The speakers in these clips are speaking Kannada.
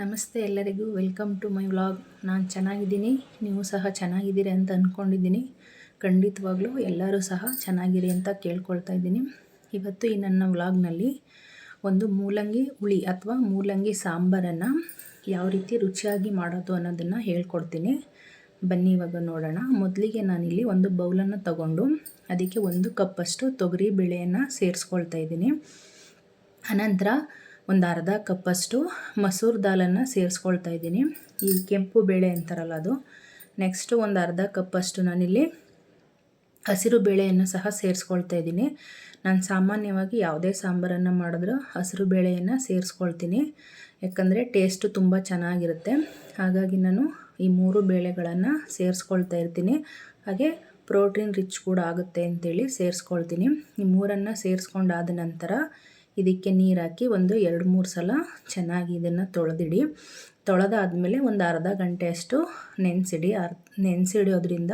ನಮಸ್ತೆ ಎಲ್ಲರಿಗೂ, ವೆಲ್ಕಮ್ ಟು ಮೈ ವ್ಲಾಗ್. ನಾನು ಚೆನ್ನಾಗಿದ್ದೀನಿ, ನೀವು ಸಹ ಚೆನ್ನಾಗಿದ್ದೀರಿ ಅಂತ ಅಂದ್ಕೊಂಡಿದ್ದೀನಿ ಖಂಡಿತವಾಗ್ಲೂ ಎಲ್ಲರೂ ಸಹ ಚೆನ್ನಾಗಿರಿ ಅಂತ ಕೇಳ್ಕೊಳ್ತಾ ಇದ್ದೀನಿ. ಇವತ್ತು ಈ ನನ್ನ ವ್ಲಾಗ್ನಲ್ಲಿ ಒಂದು ಮೂಲಂಗಿ ಹುಳಿ ಅಥವಾ ಮೂಲಂಗಿ ಸಾಂಬಾರನ್ನು ಯಾವ ರೀತಿ ರುಚಿಯಾಗಿ ಮಾಡೋದು ಅನ್ನೋದನ್ನು ಹೇಳ್ಕೊಡ್ತೀನಿ. ಬನ್ನಿ ಇವಾಗ ನೋಡೋಣ. ಮೊದಲಿಗೆ ನಾನಿಲ್ಲಿ ಒಂದು ಬೌಲನ್ನು ತಗೊಂಡು ಅದಕ್ಕೆ ಒಂದು ಕಪ್ಪಷ್ಟು ತೊಗರಿ ಬೇಳೆಯನ್ನು ಸೇರಿಸ್ಕೊಳ್ತಾ ಇದ್ದೀನಿ. ಅನಂತರ ಒಂದು ಅರ್ಧ ಕಪ್ಪಷ್ಟು ಮಸೂರ್ ದಾಲನ್ನು ಸೇರಿಸ್ಕೊಳ್ತಾ ಇದ್ದೀನಿ. ಈ ಕೆಂಪು ಬೇಳೆ ಅಂತಾರಲ್ಲ ಅದು. ನೆಕ್ಸ್ಟು ಒಂದು ಅರ್ಧ ಕಪ್ಪಷ್ಟು ನಾನಿಲ್ಲಿ ಹಸಿರು ಬೇಳೆಯನ್ನು ಸಹ ಸೇರಿಸ್ಕೊಳ್ತಾ ಇದ್ದೀನಿ. ನಾನು ಸಾಮಾನ್ಯವಾಗಿ ಯಾವುದೇ ಸಾಂಬಾರನ್ನು ಮಾಡಿದ್ರೂ ಹಸಿರು ಬೇಳೆಯನ್ನು ಸೇರಿಸ್ಕೊಳ್ತೀನಿ. ಯಾಕಂದರೆ ಟೇಸ್ಟು ತುಂಬ ಚೆನ್ನಾಗಿರುತ್ತೆ. ಹಾಗಾಗಿ ನಾನು ಈ ಮೂರು ಬೇಳೆಗಳನ್ನು ಸೇರಿಸ್ಕೊಳ್ತಾ ಇರ್ತೀನಿ. ಹಾಗೆ ಪ್ರೋಟೀನ್ ರಿಚ್ ಕೂಡ ಆಗುತ್ತೆ ಅಂತೇಳಿ ಸೇರಿಸ್ಕೊಳ್ತೀನಿ. ಈ ಮೂರನ್ನು ಸೇರಿಸ್ಕೊಂಡಾದ ನಂತರ ಇದಕ್ಕೆ ನೀರು ಹಾಕಿ ಒಂದು ಎರಡು ಮೂರು ಸಲ ಚೆನ್ನಾಗಿ ಇದನ್ನು ತೊಳೆದಿಡಿ. ತೊಳೆದಾದ್ಮೇಲೆ ಒಂದು ಅರ್ಧ ಗಂಟೆಯಷ್ಟು ನೆನೆಸಿಡಿ. ಅರ್, ನೆನೆಸಿಡೋದ್ರಿಂದ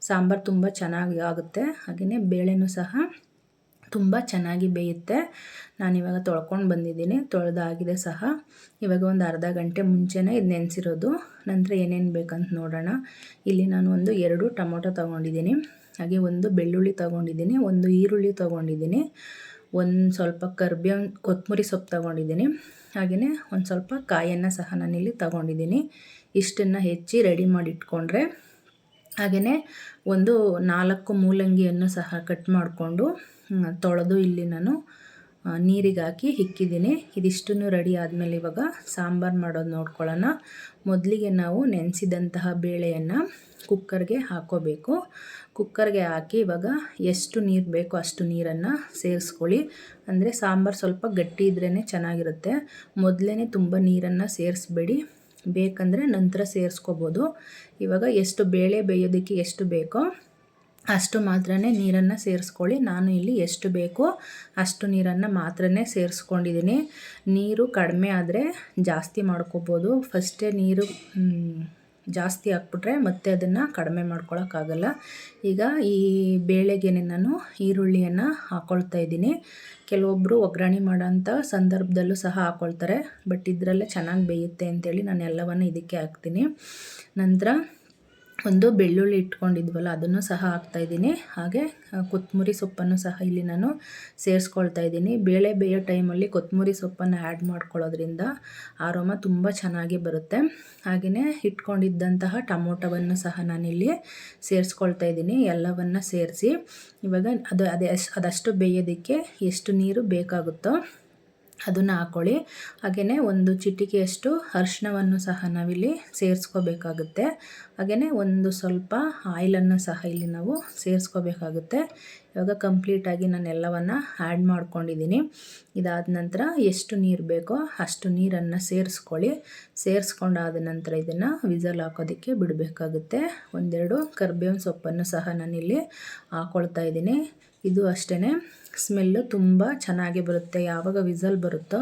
ಸಾಂಬಾರು ತುಂಬ ಚೆನ್ನಾಗಿ ಆಗುತ್ತೆ. ಹಾಗೆಯೇ ಬೇಳೆನೂ ಸಹ ತುಂಬ ಚೆನ್ನಾಗಿ ಬೇಯುತ್ತೆ. ನಾನಿವಾಗ ತೊಳ್ಕೊಂಡು ಬಂದಿದ್ದೀನಿ. ತೊಳೆದಾಗಿದೆ ಸಹ. ಇವಾಗ ಒಂದು ಅರ್ಧ ಗಂಟೆ ಮುಂಚೆನೇ ಇದು ನೆನೆಸಿರೋದು. ನಂತರ ಏನೇನು ಬೇಕಂತ ನೋಡೋಣ. ಇಲ್ಲಿ ನಾನು ಒಂದು ಎರಡು ಟೊಮೊಟೊ ತೊಗೊಂಡಿದ್ದೀನಿ. ಹಾಗೆ ಒಂದು ಬೆಳ್ಳುಳ್ಳಿ ತೊಗೊಂಡಿದ್ದೀನಿ. ಒಂದು ಈರುಳ್ಳಿ ತೊಗೊಂಡಿದ್ದೀನಿ. ಒಂದು ಸ್ವಲ್ಪ ಕರ್ಬೇವಿನ ಕೊತ್ತಂಬರಿ ಸೊಪ್ಪು ತಗೊಂಡಿದ್ದೀನಿ. ಹಾಗೆಯೇ ಒಂದು ಸ್ವಲ್ಪ ಕಾಯನ್ನು ಸಹ ನಾನಿಲ್ಲಿ ತಗೊಂಡಿದ್ದೀನಿ. ಇಷ್ಟನ್ನು ಹೆಚ್ಚಿ ರೆಡಿ ಮಾಡಿ ಇಟ್ಕೊಂಡ್ರೆ ಹಾಗೆಯೇ ಒಂದು ನಾಲ್ಕು ಮೂಲಂಗಿಯನ್ನು ಸಹ ಕಟ್ ಮಾಡಿಕೊಂಡು ತೊಳೆದು ಇಲ್ಲಿ ನಾನು ನೀರಿಗೆ ಹಾಕಿ ಇಕ್ಕಿದ್ದೀನಿ ಇದಿಷ್ಟನ್ನು ರೆಡಿ ಆದಮೇಲೆ ಇವಾಗ ಸಾಂಬಾರು ಮಾಡೋದು ನೋಡ್ಕೊಳ್ಳೋಣ. ಮೊದಲಿಗೆ ನಾವು ನೆನೆಸಿದಂತಹ ಬೇಳೆಯನ್ನು ಕುಕ್ಕರ್ಗೆ ಹಾಕೋಬೇಕು. ಕುಕ್ಕರ್ಗೆ ಹಾಕಿ ಇವಾಗ ಎಷ್ಟು ನೀರು ಬೇಕೋ ಅಷ್ಟು ನೀರನ್ನು ಸೇರಿಸ್ಕೊಳ್ಳಿ. ಅಂದರೆ ಸಾಂಬಾರು ಸ್ವಲ್ಪ ಗಟ್ಟಿ ಇದ್ರೇ ಚೆನ್ನಾಗಿರುತ್ತೆ. ಮೊದಲೇ ತುಂಬ ನೀರನ್ನು ಸೇರಿಸ್ಬೇಡಿ. ಬೇಕಂದರೆ ನಂತರ ಸೇರಿಸ್ಕೋಬೋದು. ಇವಾಗ ಎಷ್ಟು ಬೇಳೆ ಬೇಯೋದಕ್ಕೆ ಎಷ್ಟು ಬೇಕೋ ಅಷ್ಟು ಮಾತ್ರ ನೀರನ್ನು ಸೇರಿಸ್ಕೊಳ್ಳಿ. ನಾನು ಇಲ್ಲಿ ಎಷ್ಟು ಬೇಕೋ ಅಷ್ಟು ನೀರನ್ನು ಮಾತ್ರ ಸೇರಿಸ್ಕೊಂಡಿದ್ದೀನಿ. ನೀರು ಕಡಿಮೆ ಆದರೆ ಜಾಸ್ತಿ ಮಾಡ್ಕೋಬೋದು. ಫಸ್ಟೇ ನೀರು ಜಾಸ್ತಿ ಹಾಕ್ಬಿಟ್ರೆ ಮತ್ತೆ ಅದನ್ನು ಕಡಿಮೆ ಮಾಡ್ಕೊಳಕ್ಕಾಗಲ್ಲ. ಈಗ ಈ ಬೇಳೆಗೆ ನಾನು ಈರುಳ್ಳಿಯನ್ನು ಹಾಕ್ಕೊಳ್ತಾ ಇದ್ದೀನಿ. ಕೆಲವೊಬ್ಬರು ಒಗ್ಗರಣೆ ಮಾಡೋಂಥ ಸಂದರ್ಭದಲ್ಲೂ ಸಹ ಹಾಕ್ಕೊಳ್ತಾರೆ ಬಟ್ ಇದರಲ್ಲೇ ಚೆನ್ನಾಗಿ ಬೇಯುತ್ತೆ ಅಂತೇಳಿ ನಾನು ಎಲ್ಲವನ್ನು ಇದಕ್ಕೆ ಹಾಕ್ತೀನಿ. ನಂತರ ಒಂದು ಬೆಳ್ಳುಳ್ಳಿ ಇಟ್ಕೊಂಡಿದ್ವಲ್ಲ, ಅದನ್ನು ಸಹ ಹಾಕ್ತಾಯಿದ್ದೀನಿ ಹಾಗೆ ಕೊತ್ತಂಬರಿ ಸೊಪ್ಪನ್ನು ಸಹ ಇಲ್ಲಿ ನಾನು ಸೇರಿಸ್ಕೊಳ್ತಾ ಇದ್ದೀನಿ. ಬೇಳೆ ಬೇಯೋ ಟೈಮಲ್ಲಿ ಕೊತ್ತಂಬರಿ ಸೊಪ್ಪನ್ನು ಆ್ಯಡ್ ಮಾಡ್ಕೊಳ್ಳೋದ್ರಿಂದ ಆರೋಮ ತುಂಬ ಚೆನ್ನಾಗಿ ಬರುತ್ತೆ. ಹಾಗೆಯೇ ಇಟ್ಕೊಂಡಿದ್ದಂತಹ ಟೊಮೊಟೊವನ್ನು ಸಹ ನಾನಿಲ್ಲಿ ಸೇರಿಸ್ಕೊಳ್ತಾ ಇದ್ದೀನಿ, ಎಲ್ಲವನ್ನು ಸೇರಿಸಿ. ಇವಾಗ ಅದು ಅದೇ ಅದಷ್ಟು ಬೇಯೋದಕ್ಕೆ ಎಷ್ಟು ನೀರು ಬೇಕಾಗುತ್ತೋ ಅದನ್ನು ಹಾಕ್ಕೊಳ್ಳಿ ಹಾಗೆಯೇ ಒಂದು ಚಿಟಿಕೆಯಷ್ಟು ಅರಿಶಿನವನ್ನು ಸಹ ನಾವಿಲ್ಲಿ ಸೇರಿಸ್ಕೋಬೇಕಾಗುತ್ತೆ. ಹಾಗೆಯೇ ಒಂದು ಸ್ವಲ್ಪ ಆಯಿಲನ್ನು ಸಹ ಇಲ್ಲಿ ನಾವು ಸೇರಿಸ್ಕೋಬೇಕಾಗುತ್ತೆ. ಇವಾಗ ಕಂಪ್ಲೀಟಾಗಿ ನಾನು ಎಲ್ಲವನ್ನು ಆ್ಯಡ್ ಮಾಡ್ಕೊಂಡಿದ್ದೀನಿ. ಇದಾದ ನಂತರ ಎಷ್ಟು ನೀರು ಬೇಕೋ ಅಷ್ಟು ನೀರನ್ನು ಸೇರಿಸ್ಕೊಳ್ಳಿ. ಸೇರಿಸ್ಕೊಂಡಾದ ನಂತರ ಇದನ್ನು ವಿಸಲ್ ಹಾಕೋದಕ್ಕೆ ಬಿಡಬೇಕಾಗುತ್ತೆ. ಒಂದೆರಡು ಕರ್ಬೇವಿನ ಸೊಪ್ಪನ್ನು ಸಹ ನಾನಿಲ್ಲಿ ಹಾಕ್ಕೊಳ್ತಾ ಇದ್ದೀನಿ. ಇದು ಅಷ್ಟೇ ಸ್ಮೆಲ್ಲು ತುಂಬ ಚೆನ್ನಾಗಿ ಬರುತ್ತೆ. ಯಾವಾಗ ವಿಸಲ್ ಬರುತ್ತೋ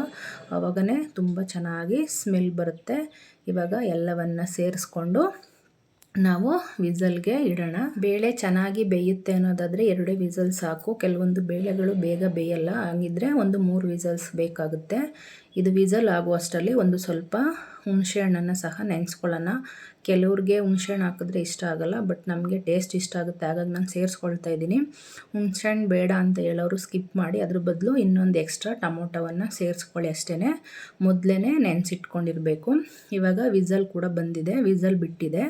ಆವಾಗಲೇ ತುಂಬ ಚೆನ್ನಾಗಿ ಸ್ಮೆಲ್ ಬರುತ್ತೆ. ಇವಾಗ ಎಲ್ಲವನ್ನು ಸೇರಿಸ್ಕೊಂಡು ನಾವು ವಿಸಲ್ಗೆ ಇಡೋಣ. ಬೇಳೆ ಚೆನ್ನಾಗಿ ಬೇಯುತ್ತೆ ಅನ್ನೋದಾದರೆ ಎರಡೇ ವಿಸಲ್ ಸಾಕು. ಕೆಲವೊಂದು ಬೇಳೆಗಳು ಬೇಗ ಬೇಯಲ್ಲ. ಹಾಗಿದ್ರೆ ಒಂದು ಮೂರು ವಿಸಲ್ಸ್ ಬೇಕಾಗುತ್ತೆ. ಇದು ವಿಸಲ್ ಆಗುವಷ್ಟರಲ್ಲಿ ಒಂದು ಸ್ವಲ್ಪ ಹುಣಸೆ ಹಣ್ಣನ್ನು ಸಹ ನೆನೆಸ್ಕೊಳ್ಳೋಣ. ಕೆಲವ್ರಿಗೆ ಹುಣಸೆ ಹಣ್ಣು ಹಾಕಿದ್ರೆ ಇಷ್ಟ ಆಗೋಲ್ಲ, ಬಟ್ ನಮಗೆ ಟೇಸ್ಟ್ ಇಷ್ಟ ಆಗುತ್ತೆ. ಹಾಗಾಗಿ ನಾನು ಸೇರಿಸ್ಕೊಳ್ತಾ ಇದ್ದೀನಿ. ಹುಣಸೆ ಹಣ್ಣು ಬೇಡ ಅಂತ ಹೇಳೋರು ಸ್ಕಿಪ್ ಮಾಡಿ, ಅದ್ರ ಬದಲು ಇನ್ನೊಂದು ಎಕ್ಸ್ಟ್ರಾ ಟೊಮೊಟೊವನ್ನು ಸೇರಿಸ್ಕೊಳ್ಳಿ ಅಷ್ಟೇ ಮೊದಲೇ ನೆನೆಸಿಟ್ಕೊಂಡಿರಬೇಕು. ಇವಾಗ ವಿಸಲ್ ಕೂಡ ಬಂದಿದೆ. ವಿಸಲ್ ಬಿಟ್ಟಿದೆ.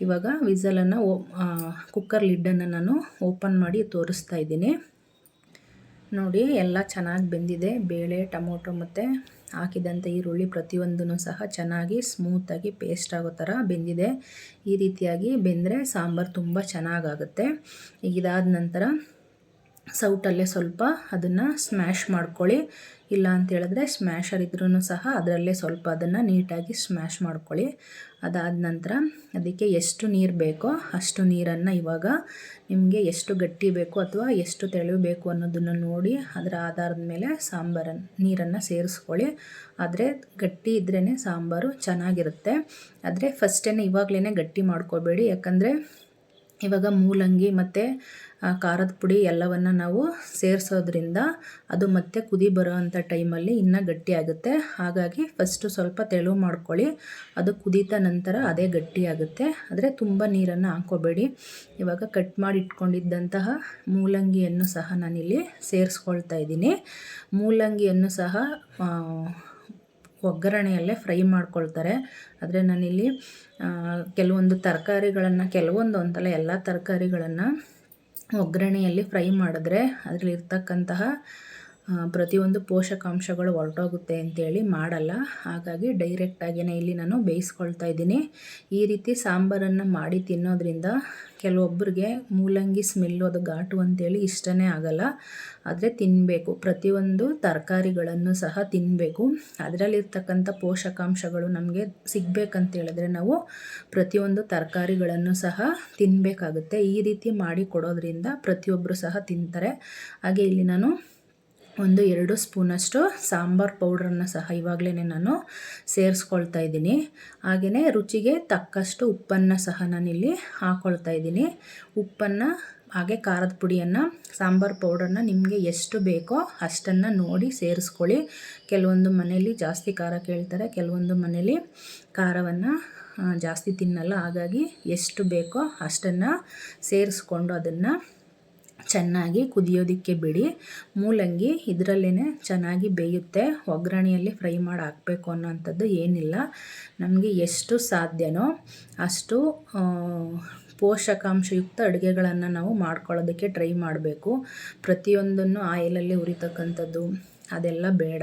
ಇವಾಗ ವಿಸಲನ್ನು ಕುಕ್ಕರ್ ಲಿಡ್ಡನ್ನು ನಾನು ಓಪನ್ ಮಾಡಿ ತೋರಿಸ್ತಾ ಇದ್ದೀನಿ. ನೋಡಿ, ಎಲ್ಲ ಚೆನ್ನಾಗಿ ಬೆಂದಿದೆ. ಬೇಳೆ, ಟೊಮೊಟೊ ಮತ್ತು ಹಾಕಿದಂಥ ಈರುಳ್ಳಿ ಪ್ರತಿಯೊಂದೂ ಸಹ ಚೆನ್ನಾಗಿ ಸ್ಮೂತಾಗಿ ಪೇಸ್ಟ್ ಆಗೋ ಥರ ಬೆಂದಿದೆ. ಈ ರೀತಿಯಾಗಿ ಬೆಂದರೆ ಸಾಂಬಾರು ತುಂಬ ಚೆನ್ನಾಗಾಗುತ್ತೆ. ಇದಾದ ನಂತರ ಸೌಟಲ್ಲೇ ಸ್ವಲ್ಪ ಅದನ್ನು ಸ್ಮ್ಯಾಶ್ ಮಾಡ್ಕೊಳ್ಳಿ. ಇಲ್ಲ ಅಂತೇಳಿದ್ರೆ ಸ್ಮ್ಯಾಶರ್ ಇದ್ರೂ ಸಹ ಅದರಲ್ಲೇ ಸ್ವಲ್ಪ ಅದನ್ನು ನೀಟಾಗಿ ಸ್ಮ್ಯಾಶ್ ಮಾಡ್ಕೊಳ್ಳಿ. ಅದಾದ ನಂತರ ಅದಕ್ಕೆ ಎಷ್ಟು ನೀರು ಬೇಕೋ ಅಷ್ಟು ನೀರನ್ನು ಇವಾಗ ನಿಮಗೆ ಎಷ್ಟು ಗಟ್ಟಿ ಬೇಕು ಅಥವಾ ಎಷ್ಟು ತೆಳುಬೇಕು ಅನ್ನೋದನ್ನು ನೋಡಿ ಅದರ ಆಧಾರದ ಮೇಲೆ ಸಾಂಬಾರನ್ನು ನೀರನ್ನು ಸೇರಿಸ್ಕೊಳ್ಳಿ. ಆದರೆ ಗಟ್ಟಿ ಇದ್ರೇ ಸಾಂಬಾರು ಚೆನ್ನಾಗಿರುತ್ತೆ. ಆದರೆ ಫಸ್ಟೇ ಇವಾಗಲೇ ಗಟ್ಟಿ ಮಾಡ್ಕೋಬೇಡಿ. ಯಾಕಂದರೆ ಇವಾಗ ಮೂಲಂಗಿ ಮತ್ತು ಖಾರದ ಪುಡಿ ಎಲ್ಲವನ್ನು ನಾವು ಸೇರಿಸೋದ್ರಿಂದ ಅದು ಮತ್ತೆ ಕುದಿ ಬರೋ ಅಂಥ ಟೈಮಲ್ಲಿ ಇನ್ನೂ ಗಟ್ಟಿಯಾಗುತ್ತೆ ಹಾಗಾಗಿ ಫಸ್ಟು ಸ್ವಲ್ಪ ತೆಳು ಮಾಡ್ಕೊಳ್ಳಿ. ಅದು ಕುದೀತ ನಂತರ ಅದೇ ಗಟ್ಟಿಯಾಗುತ್ತೆ ಆದರೆ ತುಂಬ ನೀರನ್ನು ಹಾಕ್ಕೋಬೇಡಿ. ಇವಾಗ ಕಟ್ ಮಾಡಿ ಇಟ್ಕೊಂಡಿದ್ದಂತಹ ಮೂಲಂಗಿಯನ್ನು ಸಹ ನಾನಿಲ್ಲಿ ಸೇರಿಸ್ಕೊಳ್ತಾ ಇದ್ದೀನಿ. ಮೂಲಂಗಿಯನ್ನು ಸಹ ಒಗ್ಗರಣೆಯಲ್ಲೇ ಫ್ರೈ ಮಾಡ್ಕೊಳ್ತಾರೆ. ಆದರೆ ನಾನಿಲ್ಲಿ ಕೆಲವೊಂದು ತರಕಾರಿಗಳನ್ನು, ಕೆಲವೊಂದು ಅಂತಲ್ಲ ಎಲ್ಲ ತರಕಾರಿಗಳನ್ನು ಒಗ್ಗರಣೆಯಲ್ಲಿ ಫ್ರೈ ಮಾಡಿದ್ರೆ ಅದರಲ್ಲಿರ್ತಕ್ಕಂತಹ ಪ್ರತಿಯೊಂದು ಪೋಷಕಾಂಶಗಳು ಹೊರಟೋಗುತ್ತೆ ಅಂತೇಳಿ ಮಾಡಲ್ಲ. ಹಾಗಾಗಿ ಡೈರೆಕ್ಟಾಗಿಯೇ ಇಲ್ಲಿ ನಾನು ಬೇಯಿಸ್ಕೊಳ್ತಾ ಇದ್ದೀನಿ. ಈ ರೀತಿ ಸಾಂಬಾರನ್ನು ಮಾಡಿ ತಿನ್ನೋದ್ರಿಂದ ಕೆಲವೊಬ್ಬರಿಗೆ ಮೂಲಂಗಿ ಸ್ಮೆಲ್ಲು ಅದು ಘಾಟು ಅಂತೇಳಿ ಇಷ್ಟನೇ ಆಗಲ್ಲ. ಆದರೆ ತಿನ್ನಬೇಕು ಪ್ರತಿಯೊಂದು ತರಕಾರಿಗಳನ್ನು ಸಹ ತಿನ್ನಬೇಕು ಅದರಲ್ಲಿರ್ತಕ್ಕಂಥ ಪೋಷಕಾಂಶಗಳು ನಮಗೆ ಸಿಗಬೇಕಂತ ಹೇಳಿದ್ರೆ ನಾವು ಪ್ರತಿಯೊಂದು ತರಕಾರಿಗಳನ್ನು ಸಹ ತಿನ್ನಬೇಕಾಗುತ್ತೆ ಈ ರೀತಿ ಮಾಡಿ ಕೊಡೋದ್ರಿಂದ ಪ್ರತಿಯೊಬ್ಬರು ಸಹ ತಿಂತಾರೆ. ಹಾಗೆ ಇಲ್ಲಿ ನಾನು ಒಂದು ಎರಡು ಸ್ಪೂನಷ್ಟು ಸಾಂಬಾರು ಪೌಡ್ರನ್ನು ಸಹ ಇವಾಗಲೇ ನಾನು ಸೇರಿಸ್ಕೊಳ್ತಾ ಇದ್ದೀನಿ. ಹಾಗೆಯೇ ರುಚಿಗೆ ತಕ್ಕಷ್ಟು ಉಪ್ಪನ್ನು ಸಹ ನಾನಿಲ್ಲಿ ಹಾಕ್ಕೊಳ್ತಾ ಇದ್ದೀನಿ. ಉಪ್ಪನ್ನು, ಹಾಗೆ ಖಾರದ ಪುಡಿಯನ್ನು, ಸಾಂಬಾರು ಪೌಡರನ್ನ ನಿಮಗೆ ಎಷ್ಟು ಬೇಕೋ ಅಷ್ಟನ್ನು ನೋಡಿ ಸೇರಿಸ್ಕೊಳ್ಳಿ. ಕೆಲವೊಂದು ಮನೆಯಲ್ಲಿ ಜಾಸ್ತಿ ಖಾರ ಕೇಳ್ತಾರೆ, ಕೆಲವೊಂದು ಮನೆಯಲ್ಲಿ ಖಾರವನ್ನು ಜಾಸ್ತಿ ತಿನ್ನಲ್ಲ. ಹಾಗಾಗಿ ಎಷ್ಟು ಬೇಕೋ ಅಷ್ಟನ್ನು ಸೇರಿಸ್ಕೊಂಡು ಅದನ್ನು ಚೆನ್ನಾಗಿ ಕುದಿಯೋದಕ್ಕೆ ಬಿಡಿ. ಮೂಲಂಗಿ ಇದರಲ್ಲೇ ಚೆನ್ನಾಗಿ ಬೇಯುತ್ತೆ. ಒಗ್ಗರಣೆಯಲ್ಲಿ ಫ್ರೈ ಮಾಡಿ ಹಾಕಬೇಕು ಅನ್ನೋಂಥದ್ದು ಏನಿಲ್ಲ. ನಮಗೆ ಎಷ್ಟು ಸಾಧ್ಯನೋ ಅಷ್ಟು ಪೋಷಕಾಂಶಯುಕ್ತ ಅಡುಗೆಗಳನ್ನು ನಾವು ಮಾಡ್ಕೊಳ್ಳೋದಕ್ಕೆ ಟ್ರೈ ಮಾಡಬೇಕು. ಪ್ರತಿಯೊಂದನ್ನು ಆಯಿಲಲ್ಲಿ ಉರಿತಕ್ಕಂಥದ್ದು ಅದೆಲ್ಲ ಬೇಡ.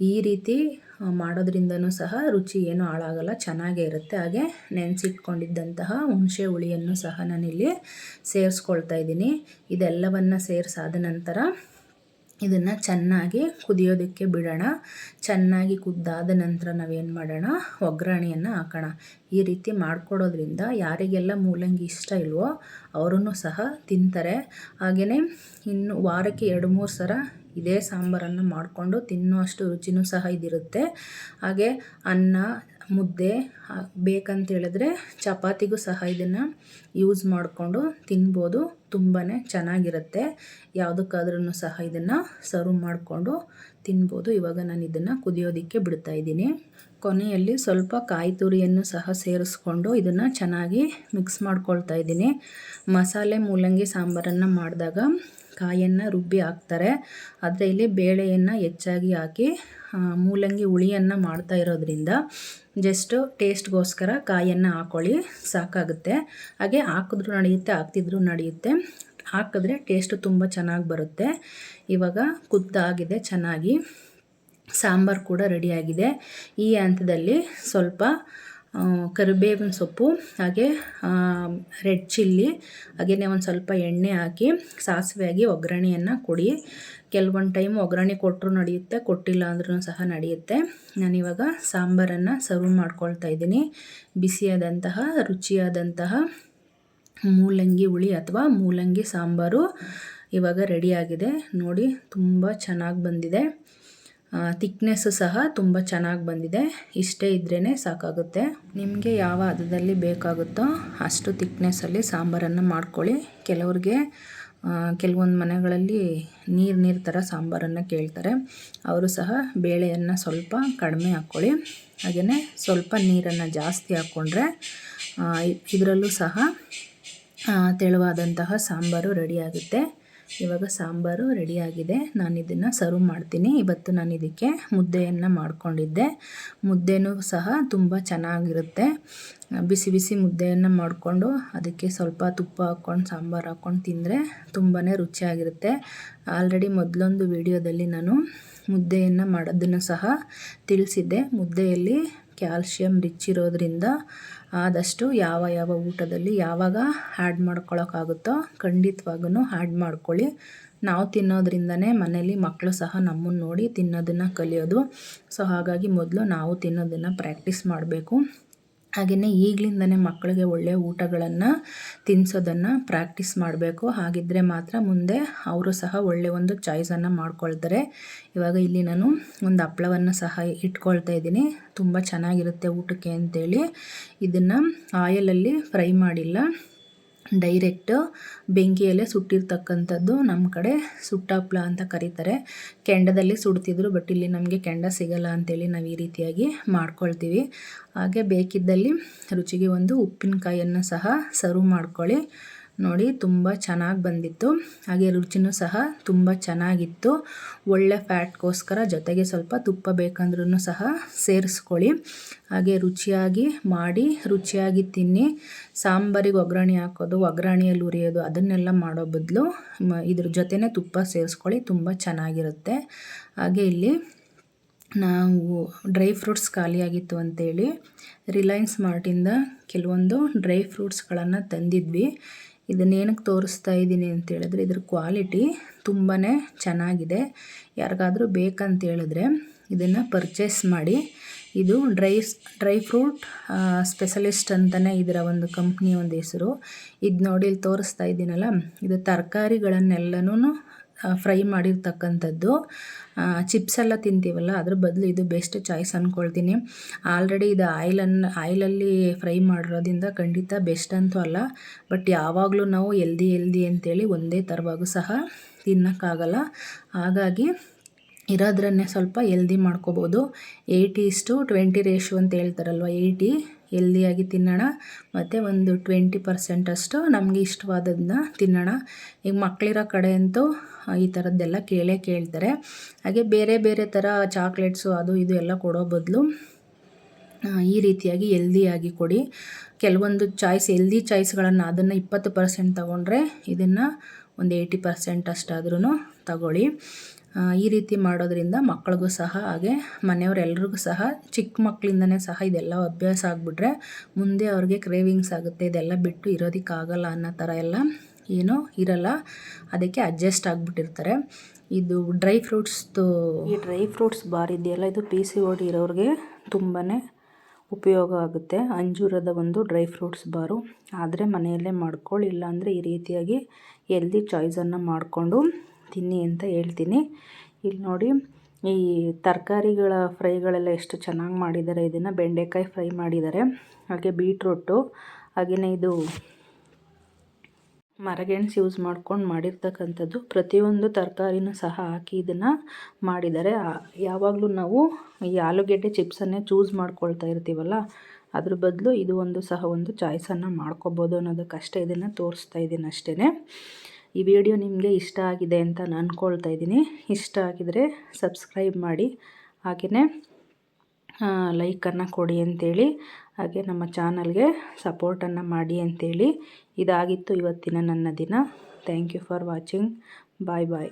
ಈ ರೀತಿ ಮಾಡೋದ್ರಿಂದನೂ ಸಹ ರುಚಿ ಏನೂ ಹಾಳಾಗಲ್ಲ, ಚೆನ್ನಾಗೇ ಇರುತ್ತೆ. ಹಾಗೆ ನೆನೆಸಿಟ್ಕೊಂಡಿದ್ದಂತಹ ಹುಣಸೆ ಹುಳಿಯನ್ನು ಸಹ ನಾನಿಲ್ಲಿ ಸೇರಿಸ್ಕೊಳ್ತಾ ಇದ್ದೀನಿ. ಇದೆಲ್ಲವನ್ನು ಸೇರಿಸಾದ ನಂತರ ಇದನ್ನು ಚೆನ್ನಾಗಿ ಕುದಿಯೋದಕ್ಕೆ ಬಿಡೋಣ. ಚೆನ್ನಾಗಿ ಕುದ್ದಾದ ನಂತರ ನಾವೇನು ಮಾಡೋಣ? ಒಗ್ಗರಣೆಯನ್ನು ಹಾಕೋಣ. ಈ ರೀತಿ ಮಾಡಿಕೊಡೋದ್ರಿಂದ ಯಾರಿಗೆಲ್ಲ ಮೂಲಂಗಿ ಇಷ್ಟ ಇಲ್ವೋ ಅವರೂ ಸಹ ತಿಂತಾರೆ. ಹಾಗೆಯೇ ಇನ್ನು ವಾರಕ್ಕೆ ಎರಡು ಮೂರು ಸಲ ಇದೇ ಸಾಂಬಾರನ್ನು ಮಾಡಿಕೊಂಡು ತಿನ್ನುವಷ್ಟು ರುಚಿನೂ ಸಹ ಇದಿರುತ್ತೆ. ಹಾಗೆ ಅನ್ನ, ಮುದ್ದೆ ಬೇಕಂತ ಹೇಳಿದ್ರೆ ಚಪಾತಿಗೂ ಸಹ ಇದನ್ನು ಯೂಸ್ ಮಾಡಿಕೊಂಡು ತಿನ್ಬೋದು. ತುಂಬಾ ಚೆನ್ನಾಗಿರುತ್ತೆ. ಯಾವುದಕ್ಕಾದ್ರೂ ಸಹ ಇದನ್ನು ಸರ್ವ್ ಮಾಡಿಕೊಂಡು ತಿನ್ಬೋದು. ಇವಾಗ ನಾನು ಇದನ್ನು ಕುದಿಯೋದಕ್ಕೆ ಬಿಡ್ತಾ ಇದ್ದೀನಿ. ಕೊನೆಯಲ್ಲಿ ಸ್ವಲ್ಪ ಕಾಯಿ ತುರಿಯನ್ನು ಸಹ ಸೇರಿಸ್ಕೊಂಡು ಇದನ್ನು ಚೆನ್ನಾಗಿ ಮಿಕ್ಸ್ ಮಾಡ್ಕೊಳ್ತಾ ಇದ್ದೀನಿ. ಮಸಾಲೆ ಮೂಲಂಗಿ ಸಾಂಬಾರನ್ನು ಮಾಡಿದಾಗ ಕಾಯನ್ನು ರುಬ್ಬಿ ಹಾಕ್ತಾರೆ. ಆದರೆ ಇಲ್ಲಿ ಬೇಳೆಯನ್ನು ಹೆಚ್ಚಾಗಿ ಹಾಕಿ ಮೂಲಂಗಿ ಹುಳಿಯನ್ನು ಮಾಡ್ತಾ ಇರೋದ್ರಿಂದ ಜಸ್ಟು ಟೇಸ್ಟ್ಗೋಸ್ಕರ ಕಾಯನ್ನು ಹಾಕ್ಕೊಳ್ಳಿ ಸಾಕಾಗುತ್ತೆ. ಹಾಗೆ ಹಾಕಿದ್ರೂ ನಡೆಯುತ್ತೆ, ಹಾಕ್ತಿದ್ರೂ ನಡೆಯುತ್ತೆ. ಹಾಕಿದ್ರೆ ಟೇಸ್ಟು ತುಂಬ ಚೆನ್ನಾಗಿ ಬರುತ್ತೆ. ಇವಾಗ ಕುದ್ದಾಗಿದೆ ಚೆನ್ನಾಗಿ. ಸಾಂಬಾರು ಕೂಡ ರೆಡಿಯಾಗಿದೆ ಈ ಹಂತದಲ್ಲಿ ಸ್ವಲ್ಪ ಕರಿಬೇವಿನ ಸೊಪ್ಪು, ಹಾಗೆ ರೆಡ್ ಚಿಲ್ಲಿ ಹಾಗೆಯೇ ಒಂದು ಸ್ವಲ್ಪ ಎಣ್ಣೆ ಹಾಕಿ ಸಾಸಿವೆ ಆಗಿ ಒಗ್ಗರಣೆಯನ್ನು ಕೊಡಿ. ಕೆಲವೊಂದು ಟೈಮ್ ಒಗ್ಗರಣೆ ಕೊಟ್ಟರು ನಡೆಯುತ್ತೆ, ಕೊಟ್ಟಿಲ್ಲ ಅಂದ್ರೂ ಸಹ ನಡೆಯುತ್ತೆ. ನಾನಿವಾಗ ಸಾಂಬಾರನ್ನು ಸರ್ವ್ ಮಾಡ್ಕೊಳ್ತಾ ಇದ್ದೀನಿ. ಬಿಸಿಯಾದಂತಹ, ರುಚಿಯಾದಂತಹ ಮೂಲಂಗಿ ಹುಳಿ ಅಥವಾ ಮೂಲಂಗಿ ಸಾಂಬಾರು ಇವಾಗ ರೆಡಿಯಾಗಿದೆ ನೋಡಿ, ತುಂಬ ಚೆನ್ನಾಗಿ ಬಂದಿದೆ. ತಿಕ್ನೆಸ್ಸು ಸಹ ತುಂಬ ಚೆನ್ನಾಗಿ ಬಂದಿದೆ. ಇಷ್ಟೇ ಇದ್ರೇ ಸಾಕಾಗುತ್ತೆ. ನಿಮಗೆ ಯಾವ ಹದದಲ್ಲಿ ಬೇಕಾಗುತ್ತೋ ಅಷ್ಟು ತಿಕ್ನೆಸ್ಸಲ್ಲಿ ಸಾಂಬಾರನ್ನು ಮಾಡ್ಕೊಳ್ಳಿ. ಕೆಲವ್ರಿಗೆ ಕೆಲವೊಂದು ಮನೆಗಳಲ್ಲಿ ನೀರು ನೀರು ಥರ ಸಾಂಬಾರನ್ನು ಕೇಳ್ತಾರೆ. ಅವರು ಸಹ ಬೇಳೆಯನ್ನು ಸ್ವಲ್ಪ ಕಡಿಮೆ ಹಾಕ್ಕೊಳ್ಳಿ. ಹಾಗೆಯೇ ಸ್ವಲ್ಪ ನೀರನ್ನು ಜಾಸ್ತಿ ಹಾಕ್ಕೊಂಡ್ರೆ ಇದರಲ್ಲೂ ಸಹ ತೆಳುವಾದಂತಹ ಸಾಂಬಾರು ರೆಡಿಯಾಗುತ್ತೆ ಇವಾಗ ಸಾಂಬಾರು ರೆಡಿಯಾಗಿದೆ. ನಾನು ಇದನ್ನು ಸರ್ವ್ ಮಾಡ್ತೀನಿ. ಇವತ್ತು ನಾನು ಇದಕ್ಕೆ ಮುದ್ದೆಯನ್ನು ಮಾಡಿಕೊಂಡಿದ್ದೆ. ಮುದ್ದೆನೂ ಸಹ ತುಂಬ ಚೆನ್ನಾಗಿರುತ್ತೆ. ಬಿಸಿ ಬಿಸಿ ಮುದ್ದೆಯನ್ನು ಮಾಡಿಕೊಂಡು ಅದಕ್ಕೆ ಸ್ವಲ್ಪ ತುಪ್ಪ ಹಾಕ್ಕೊಂಡು, ಸಾಂಬಾರು ಹಾಕ್ಕೊಂಡು ತಿಂದರೆ ತುಂಬಾ ರುಚಿಯಾಗಿರುತ್ತೆ. ಆಲ್ರೆಡಿ ಮೊದಲೊಂದು ವಿಡಿಯೋದಲ್ಲಿ ನಾನು ಮುದ್ದೆಯನ್ನು ಮಾಡೋದನ್ನು ಸಹ ತಿಳಿಸಿದ್ದೆ. ಮುದ್ದೆಯಲ್ಲಿ ಕ್ಯಾಲ್ಶಿಯಂ ರಿಚ್ ಇರೋದ್ರಿಂದ ಆದಷ್ಟು ಯಾವ ಯಾವ ಊಟದಲ್ಲಿ ಯಾವಾಗ ಆ್ಯಡ್ ಮಾಡ್ಕೊಳ್ಳೋಕ್ಕಾಗುತ್ತೋ ಖಂಡಿತವಾಗೂ ಆ್ಯಡ್ ಮಾಡ್ಕೊಳ್ಳಿ. ನಾವು ತಿನ್ನೋದ್ರಿಂದನೇ ಮನೇಲಿ ಮಕ್ಕಳು ಸಹ ನಮ್ಮನ್ನು ನೋಡಿ ತಿನ್ನೋದನ್ನು ಕಲಿಯೋದು. ಸೊ ಹಾಗಾಗಿ ಮೊದಲು ನಾವು ತಿನ್ನೋದನ್ನು ಪ್ರ್ಯಾಕ್ಟೀಸ್ ಮಾಡಬೇಕು. ಹಾಗೆಯೇ ಈಗಲಿಂದನೇ ಮಕ್ಕಳಿಗೆ ಒಳ್ಳೆಯ ಊಟಗಳನ್ನು ತಿನ್ನಿಸೋದನ್ನು ಪ್ರಾಕ್ಟೀಸ್ ಮಾಡಬೇಕು. ಹಾಗಿದ್ದರೆ ಮಾತ್ರ ಮುಂದೆ ಅವರು ಸಹ ಒಳ್ಳೆಯ ಒಂದು ಚಾಯ್ಸನ್ನು ಮಾಡ್ಕೊಳ್ತಾರೆ. ಇವಾಗ ಇಲ್ಲಿ ನಾನು ಒಂದು ಹಪ್ಪಳವನ್ನು ಸಹ ಇಟ್ಕೊಳ್ತಾ ಇದ್ದೀನಿ. ತುಂಬ ಚೆನ್ನಾಗಿರುತ್ತೆ ಊಟಕ್ಕೆ ಅಂತೇಳಿ. ಇದನ್ನು ಆಯಲಲ್ಲಿ ಫ್ರೈ ಮಾಡಿಲ್ಲ. ಡೈರೆಕ್ಟ್ ಬೆಂಕಿಯಲ್ಲೇ ಸುಟ್ಟಿರ್ತಕ್ಕಂಥದ್ದು ನಮ್ಮ ಕಡೆ ಸುಟ್ಟಪ್ಲ ಅಂತ ಕರೀತಾರೆ. ಕೆಂಡದಲ್ಲಿ ಸುಡ್ತಿದ್ರು, ಬಟ್ ಇಲ್ಲಿ ನಮಗೆ ಕೆಂಡ ಸಿಗಲ್ಲ ಅಂತೇಳಿ ನಾವು ಈ ರೀತಿಯಾಗಿ ಮಾಡ್ಕೊಳ್ತೀವಿ. ಹಾಗೆ ಬೇಕಿದ್ದಲ್ಲಿ ರುಚಿಗೆ ಒಂದು ಉಪ್ಪಿನಕಾಯಿಯನ್ನು ಸಹ ಸರ್ವ್ ಮಾಡ್ಕೊಳ್ಳಿ. ನೋಡಿ ತುಂಬ ಚೆನ್ನಾಗಿ ಬಂದಿತ್ತು. ಹಾಗೆ ರುಚಿನೂ ಸಹ ತುಂಬ ಚೆನ್ನಾಗಿತ್ತು. ಒಳ್ಳೆ ಫ್ಯಾಟ್ಗೋಸ್ಕರ ಜೊತೆಗೆ ಸ್ವಲ್ಪ ತುಪ್ಪ ಬೇಕಂದ್ರೂ ಸಹ ಸೇರಿಸ್ಕೊಳ್ಳಿ. ಹಾಗೆ ರುಚಿಯಾಗಿ ಮಾಡಿ, ರುಚಿಯಾಗಿ ತಿನ್ನಿ. ಸಾಂಬಾರಿಗೆ ಒಗ್ಗರಣೆ ಹಾಕೋದು, ಒಗ್ಗರಣೆಯಲ್ಲಿ ಉರಿಯೋದು ಅದನ್ನೆಲ್ಲ ಮಾಡೋ ಬದಲು ಇದ್ರ ಜೊತೆನೇ ತುಪ್ಪ ಸೇರಿಸ್ಕೊಳ್ಳಿ, ತುಂಬ ಚೆನ್ನಾಗಿರುತ್ತೆ. ಹಾಗೆ ಇಲ್ಲಿ ನಾವು ಡ್ರೈ ಫ್ರೂಟ್ಸ್ ಖಾಲಿಯಾಗಿತ್ತು ಅಂತೇಳಿ ರಿಲಯನ್ಸ್ ಮಾರ್ಟಿಂದ ಕೆಲವೊಂದು ಡ್ರೈ ಫ್ರೂಟ್ಸ್ಗಳನ್ನು ತಂದಿದ್ವಿ. ಇದನ್ನೇನಕ್ಕೆ ತೋರಿಸ್ತಾ ಇದ್ದೀನಿ ಅಂತ ಹೇಳಿದ್ರೆ, ಇದ್ರ ಕ್ವಾಲಿಟಿ ತುಂಬಾ ಚೆನ್ನಾಗಿದೆ. ಯಾರಿಗಾದರೂ ಬೇಕಂತ ಹೇಳಿದ್ರೆ ಇದನ್ನು ಪರ್ಚೇಸ್ ಮಾಡಿ. ಇದು ಡ್ರೈ ಡ್ರೈ ಫ್ರೂಟ್ ಸ್ಪೆಷಲಿಸ್ಟ್ ಅಂತಲೇ ಇದರ ಒಂದು ಕಂಪ್ನಿ ಒಂದು ಹೆಸರು. ಇದು ನೋಡಿ ಇಲ್ಲಿ ತೋರಿಸ್ತಾ ಇದ್ದೀನಲ್ಲ, ಇದು ತರಕಾರಿಗಳನ್ನೆಲ್ಲನೂ ಫ್ರೈ ಮಾಡಿರ್ತಕ್ಕಂಥದ್ದು. ಚಿಪ್ಸ್ ಎಲ್ಲ ತಿಂತೀವಲ್ಲ, ಅದ್ರ ಬದಲು ಇದು ಬೆಸ್ಟ್ ಚಾಯ್ಸ್ ಅಂದ್ಕೊಳ್ತೀನಿ ಆಲ್ರೆಡಿ ಇದು ಆಯಿಲನ್ನು ಆಯಿಲಲ್ಲಿ ಫ್ರೈ ಮಾಡಿರೋದ್ರಿಂದ ಖಂಡಿತ ಬೆಸ್ಟ್ ಅಂತೂ ಅಲ್ಲ ಬಟ್ ಯಾವಾಗಲೂ ನಾವು ಎಲ್ದಿ ಎಲ್ದಿ ಅಂತೇಳಿ ಒಂದೇ ಥರವಾಗೂ ಸಹ ತಿನ್ನೋಕ್ಕಾಗಲ್ಲ. ಹಾಗಾಗಿ ಇರೋದ್ರನ್ನೇ ಸ್ವಲ್ಪ ಎಲ್ದಿ ಮಾಡ್ಕೋಬೋದು. ಏಯ್ಟಿ ಇಷ್ಟು ಟ್ವೆಂಟಿ ರೇಷು ಅಂತ ಹೇಳ್ತಾರಲ್ವ ಏಯ್ಟಿ ಎಲ್ದಿಯಾಗಿ ತಿನ್ನೋಣ, ಮತ್ತು ಒಂದು ಟ್ವೆಂಟಿ ಪರ್ಸೆಂಟಷ್ಟು ನಮಗೆ ಇಷ್ಟವಾದದನ್ನ ತಿನ್ನೋಣ. ಈಗ ಮಕ್ಕಳಿರೋ ಕಡೆ ಅಂತೂ ಈ ಥರದ್ದೆಲ್ಲ ಕೇಳೇ ಕೇಳ್ತಾರೆ. ಹಾಗೆ ಬೇರೆ ಬೇರೆ ಥರ ಚಾಕ್ಲೇಟ್ಸು ಅದು ಇದು ಎಲ್ಲ ಕೊಡೋ ಬದಲು ಈ ರೀತಿಯಾಗಿ ಎಲ್ದಿಯಾಗಿ ಕೊಡಿ. ಕೆಲವೊಂದು ಚಾಯ್ಸ್ ಎಲ್ದಿ ಚಾಯ್ಸ್ಗಳನ್ನು ಅದನ್ನು ಇಪ್ಪತ್ತು ಪರ್ಸೆಂಟ್ ತೊಗೊಂಡ್ರೆ ಇದನ್ನು ಒಂದು ಏಯ್ಟಿ ಪರ್ಸೆಂಟ್ ಅಷ್ಟಾದ್ರೂ ತಗೊಳ್ಳಿ. ಈ ರೀತಿ ಮಾಡೋದ್ರಿಂದ ಮಕ್ಕಳಿಗೂ ಸಹ, ಹಾಗೆ ಮನೆಯವರೆಲ್ರಿಗೂ ಸಹ ಚಿಕ್ಕ ಮಕ್ಕಳಿಂದನೇ ಸಹ ಇದೆಲ್ಲ ಅಭ್ಯಾಸ ಆಗಿಬಿಟ್ರೆ ಮುಂದೆ ಅವ್ರಿಗೆ ಕ್ರೇವಿಂಗ್ಸ್ ಆಗುತ್ತೆ. ಇದೆಲ್ಲ ಬಿಟ್ಟು ಇರೋದಕ್ಕಾಗಲ್ಲ ಅನ್ನೋ ಥರ ಎಲ್ಲ ಏನೂ ಇರಲ್ಲ. ಅದಕ್ಕೆ ಅಡ್ಜಸ್ಟ್ ಆಗಿಬಿಟ್ಟಿರ್ತಾರೆ. ಇದು ಡ್ರೈ ಫ್ರೂಟ್ಸ್ದು ಈ ಡ್ರೈ ಫ್ರೂಟ್ಸ್ ಬಾರ್ ಇದೆಯಲ್ಲ, ಇದು ಪಿ ಸಿ ಓಡಿ ಇರೋರಿಗೆ ತುಂಬಾ ಉಪಯೋಗ ಆಗುತ್ತೆ. ಅಂಜೂರದ ಒಂದು ಡ್ರೈ ಫ್ರೂಟ್ಸ್ ಬಾರು. ಆದರೆ ಮನೆಯಲ್ಲೇ ಮಾಡ್ಕೊಳ್ಳಿ ಇಲ್ಲಾಂದರೆ ಈ ರೀತಿಯಾಗಿ ಎಲ್ದಿ ಚಾಯ್ಸನ್ನು ಮಾಡಿಕೊಂಡು ತಿನ್ನಿ ಅಂತ ಹೇಳ್ತೀನಿ. ಇಲ್ಲಿ ನೋಡಿ, ಈ ತರಕಾರಿಗಳ ಫ್ರೈಗಳೆಲ್ಲ ಎಷ್ಟು ಚೆನ್ನಾಗಿ ಮಾಡಿದ್ದಾರೆ ಇದನ್ನು ಬೆಂಡೆಕಾಯಿ ಫ್ರೈ ಮಾಡಿದ್ದಾರೆ ಹಾಗೆ ಬೀಟ್ರೂಟು ಹಾಗೆಯೇ ಇದು ಮರಗೆಣಸು ಯೂಸ್ ಮಾಡ್ಕೊಂಡು ಮಾಡಿರ್ತಕ್ಕಂಥದ್ದು ಪ್ರತಿಯೊಂದು ತರಕಾರಿನೂ ಸಹ ಹಾಕಿ ಇದನ್ನು ಮಾಡಿದ್ದಾರೆ ಯಾವಾಗಲೂ ನಾವು ಈ ಆಲೂಗೆಡ್ಡೆ ಚಿಪ್ಸನ್ನೇ ಚೂಸ್ ಮಾಡ್ಕೊಳ್ತಾ ಇರ್ತೀವಲ್ಲ, ಅದ್ರ ಬದಲು ಇದು ಒಂದು ಸಹ ಒಂದು ಚಾಯ್ಸನ್ನು ಮಾಡ್ಕೋಬೋದು ಅನ್ನೋದಕ್ಕಷ್ಟೇ ಇದನ್ನು ತೋರಿಸ್ತಾ ಇದ್ದೀನಿ ಅಷ್ಟೇ ಈ ವಿಡಿಯೋ ನಿಮಗೆ ಇಷ್ಟ ಆಗಿದೆ ಅಂತ ನಾನು ಅಂದ್ಕೊಳ್ತಾ ಇದ್ದೀನಿ. ಇಷ್ಟ ಆಗಿದರೆ ಸಬ್ಸ್ಕ್ರೈಬ್ ಮಾಡಿ ಹಾಗೆಯೇ ಲೈಕನ್ನು ಕೊಡಿ ಅಂತೇಳಿ. ಹಾಗೆ ನಮ್ಮ ಚಾನಲ್ಗೆ ಸಪೋರ್ಟನ್ನು ಮಾಡಿ ಅಂತೇಳಿ ಇದಾಗಿತ್ತು ಇವತ್ತಿನ ನನ್ನ ದಿನ. Thank you for watching bye bye